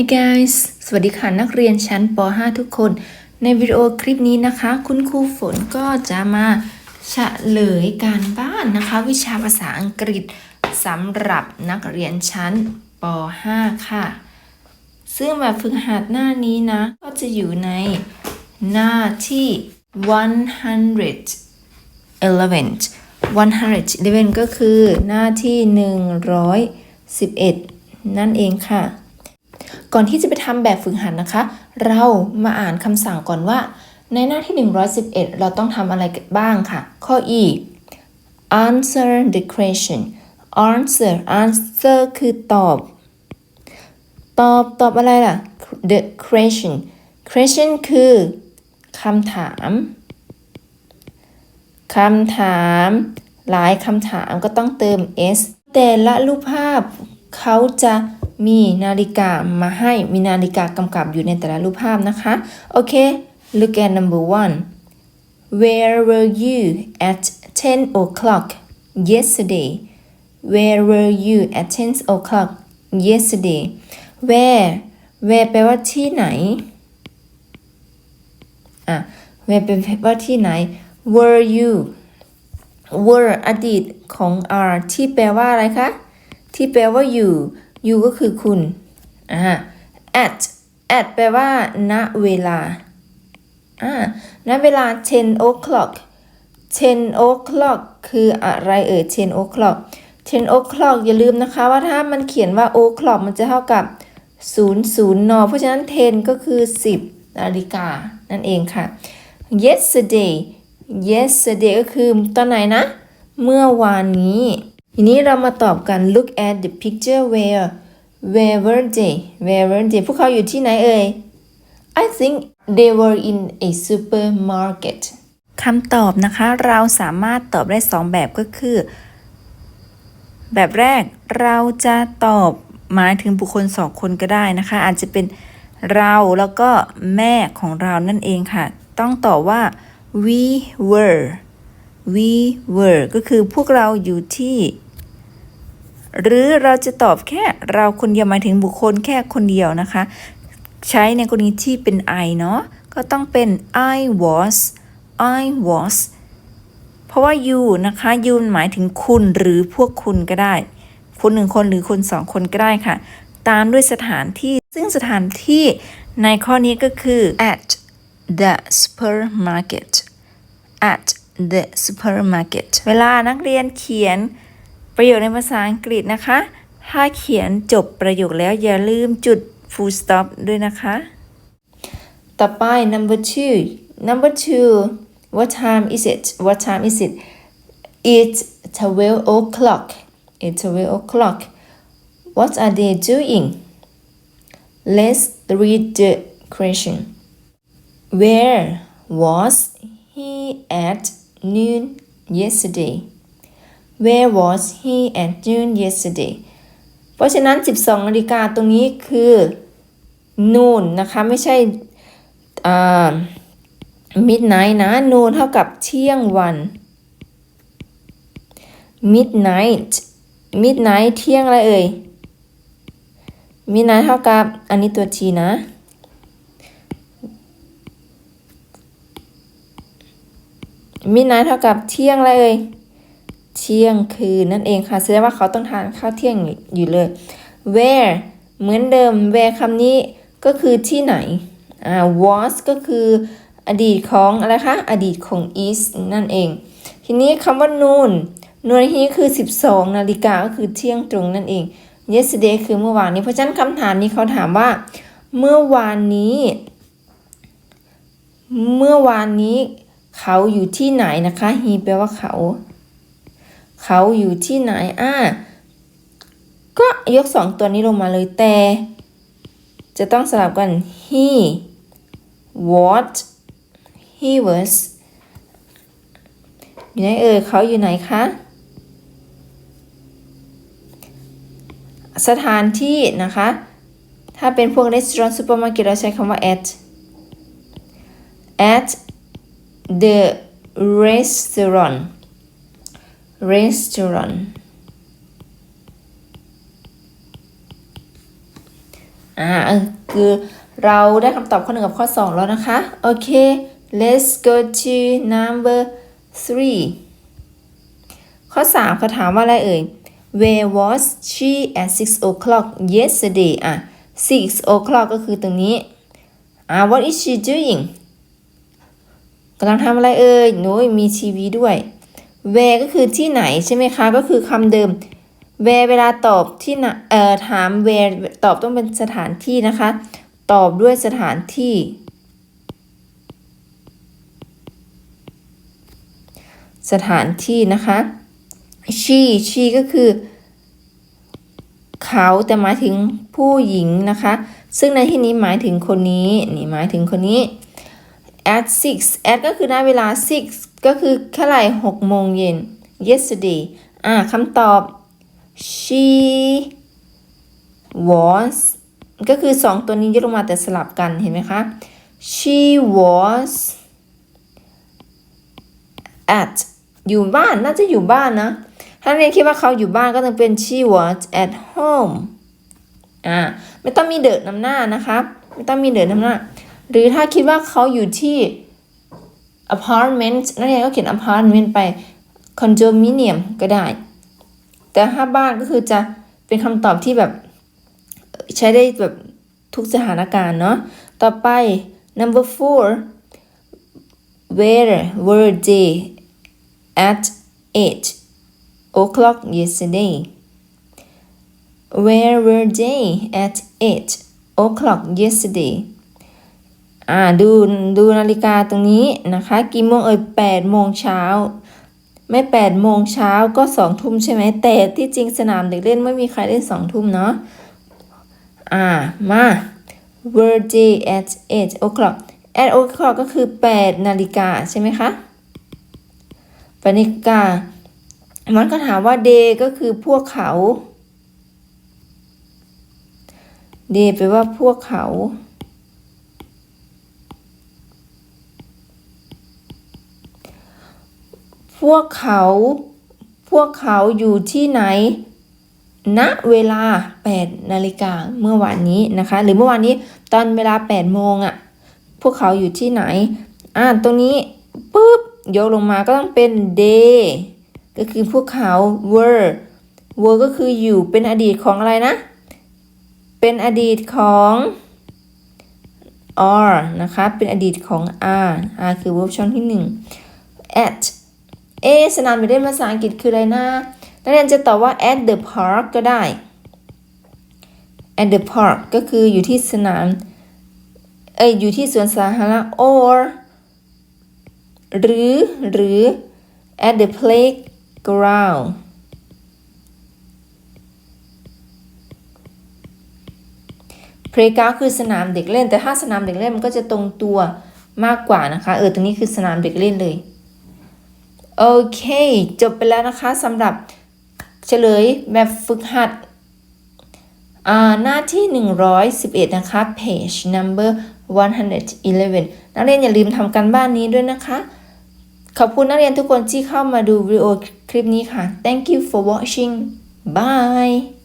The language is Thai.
Hi guys สวัสดีค่ะนักเรียนชั้นป .5 ทุกคน ในวิดีโอคลิปนี้นะคะ คุณครูฝนก็จะมาเฉลยการบ้านนะคะ วิชาภาษาอังกฤษสำหรับนักเรียนชั้นป .5 ค่ะ ซึ่งแบบฝึกหัดหน้านี้นะ ก็จะอยู่ในหน้าที่ 111 111 ก็คือหน้าที่ 111 นั่นเองค่ะ ก่อนที่จะไปทำแบบฝึกหัดนะคะ เรามาอ่านคำสั่งก่อนว่า ในหน้าที่ 111 เราต้องทำอะไรบ้างค่ะ ข้อ e answer the question answer answer คือตอบ ตอบตอบอะไรล่ะ the question question คือคำถามคำถาม หลายคำถามก็ต้องเติม s แต่ละรูปภาพเขาจะ มีนาฬิกามาให้มีนาฬิกากำกับอยู่ในแต่ละรูปภาพนะคะ โอเค look at number one where were you at 10 o'clock yesterday where were you at 10 o'clock yesterday where where แปลว่าที่ไหน อะ where แปลว่าที่ไหน were you were อดีตของ are ที่แปลว่าอะไรคะ ที่แปลว่า you you ก็คือคุณอ่า at at แปลว่า ณ เวลา อ่า ณ เวลา10 o'clock 10 o'clock คืออะไรเอ่ย10 o'clock 10 o'clock อย่าลืมนะคะว่าถ้ามันเขียนว่า o'clock มันจะเท่ากับ 00นเพราะฉะนั้น10ก็คือ 10 นาฬิกา นั่นเองค่ะ yesterday yesterday ก็คือตอนไหนนะ เมื่อวานนี้ ทีนี้เรามาตอบกัน look at the picture where where were they where were they พวกเขาอยู่ที่ไหนเอ่ย I think they were in a supermarket คำตอบนะคะ เราสามารถตอบได้สองแบบก็คือ แบบแรกเราจะตอบหมายถึงบุคคลสองคนก็ได้นะคะ อาจจะเป็นเราแล้วก็แม่ของเรานั่นเองค่ะ ต้องตอบว่า we were we were ก็คือพวกเราอยู่ที่ หรือเราจะตอบแค่เราคนเดียวหมายถึงบุคคลแค่คนเดียวนะคะ ใช้ในกรณีที่เป็น I เนาะก็ต้องเป็น I was I was เพราะว่า you นะคะ you หมายถึงคุณหรือพวกคุณก็ได้ คนหนึ่งคนหรือคนสองคนก็ได้ค่ะ ตามด้วยสถานที่ ซึ่งสถานที่ในข้อนี้ก็คือ at the supermarket at the supermarket เวลานักเรียนเขียนประโยคในภาษาอังกฤษนะคะ ถ้าเขียนจบประโยคแล้วอย่าลืมจุด full stop ด้วยนะคะ ต่อไป number two number two what time is it what time is it it's 12 o'clock it's 12 o'clock what are they doing let's read the question where was he at noon yesterday where was he at noon yesterday เพราะฉะนั้น 12นาฬิกาตรงนี้คือ noon นะคะ ไม่ใช่ midnight นะ noon เท่ากับเที่ยงวัน midnight midnight เที่ยงอะไรเอ่ย midnight เท่ากับ อันนี้ตัว t นะ midnight เท่ากับเที่ยงเอ่ยเที่ยงคืนนั่นเองค่ะแสดงว่าเขาต้องทานข้าวเที่ยงอยู่เลย where เหมือนเดิม where คำนี้ก็คือที่ไหนอ่า was ก็คืออดีตของอะไรคะ อดีตของ is นั่นเอง ทีนี้คำว่า noon noon ที่นี้คือ 12 นาฬิกาก็คือเที่ยงตรงนั่นเอง yesterday คือเมื่อวานนี้ เพราะฉะนั้นคำถามนี้เขาถามว่า เมื่อวานนี้ เมื่อวานนี้ เขาอยู่ที่ไหนนะคะ he แปลว่าเขา เขาอยู่ที่ไหนอ่าก็ยกสองตัวนี้ลงมาเลยแต่ จะต้องสลับกัน he what he was อยู่ไหนเอ่ยเขาอยู่ไหนคะ สถานที่นะคะ ถ้าเป็นพวก restaurant supermarket เราใช้คำว่า at at the restaurant restaurant อ่าคือเราได้คำตอบข้อหนึ่งกับข้อสองแล้วนะคะ โอเค let's go to number three ข้อสามเขาถามว่าอะไรเอ่ย where was she at six o'clock yesterday อะ six o'clock ก็คือตรงนี้อ่า what is she doing กำลังทำอะไรเอ่ยโน้ยมีทีวีด้วย where ก็คือที่ไหนใช่ไหมคะ ก็คือคำเดิม where เวลาตอบที่นะเอ่อถาม where ตอบต้องเป็นสถานที่นะคะ ตอบด้วยสถานที่ สถานที่นะคะ she she ก็คือ เขาแต่หมายถึงผู้หญิงนะคะ ซึ่งในที่นี้หมายถึงคนนี้ นี่หมายถึงคนนี้ at six at ก็คือณเวลา six ก็คือแค่าไหร่หกโมงเย็น yesterday อ่าคำตอบ she was ก็คือสองตัวนี้ยกลงมาแต่สลับกันเห็นไหมคะ she was at อยู่บ้านน่าจะอยู่บ้านนะ ถ้าเรียนคิดว่าเขาอยู่บ้านก็ต้องเป็น she was at home อ่าไม่ต้องมีเดินนำหน้านะครับไม่ต้องมีเดินนำหน้า หรือถ้าคิดว่าเขาอยู่ที่ apartment นักเรียนก็เขียน apartment ไป condominium ก็ได้ แต่ถ้าบ้านก็คือจะเป็นคำตอบที่แบบใช้ได้แบบทุกสถานการณ์เนาะ ต่อไป number four where were they at eight o'clock yesterday where were they at eight o'clock yesterday อ่าดูดูนาฬิกาตรงนี้นะคะกี่โมงเอ่ยแปดโมงเช้าไม่แปดโมงเช้าก็สองทุ่มใช่ไหมแต่ที่จริงสนามเด็กเล่นไม่มีใครเล่นสองทุ่มเนาะอ่ามา were they at eight o'clock at o'clock ก็คือแปดนาฬิกาใช่ไหมคะปนาฬิกา มันก็ถามว่า they ก็คือพวกเขา they แปลว่าพวกเขา พวกเขา พวกเขาอยู่ที่ไหน ณ เวลา 8 นาฬิกาเมื่อวานนี้นะคะ หรือเมื่อวานนี้ตอนเวลา 8 โมงอะ่ะ พวกเขาอยู่ที่ไหน อ่า ตรงนี้ปุ๊บ ยกลงมาก็ต้องเป็น they ก็คือพวกเขา were were ก็คืออยู่เป็นอดีตของอะไรนะ เป็นอดีตของ are นะคะ เป็นอดีตของ are are คือ verb ช่องที่ 1 at เอสนามเด็กเล่นภาษาอังกฤษคืออะไรนะนักเรียนจะตอบว่า at the park ก็ได้ at the park ก็คืออยู่ที่สนาม เอ้ยอยู่ที่สวนสาธารณะ or หรือหรือ at the playground playground คือสนามเด็กเล่น แต่ถ้าสนามเด็กเล่นมันก็จะตรงตัวมากกว่านะคะ เออตรงนี้คือสนามเด็กเล่นเลย โอเค จบไปแล้วนะคะสำหรับเฉลยแบบฝึกหัดอ่าหน้าที่ 111 นะคะ page number 111 นักเรียนอย่าลืมทำการบ้านนี้ด้วยนะคะ ขอบคุณนักเรียนทุกคนที่เข้ามาดูวิดีโอคลิปนี้ค่ะ thank you for watching bye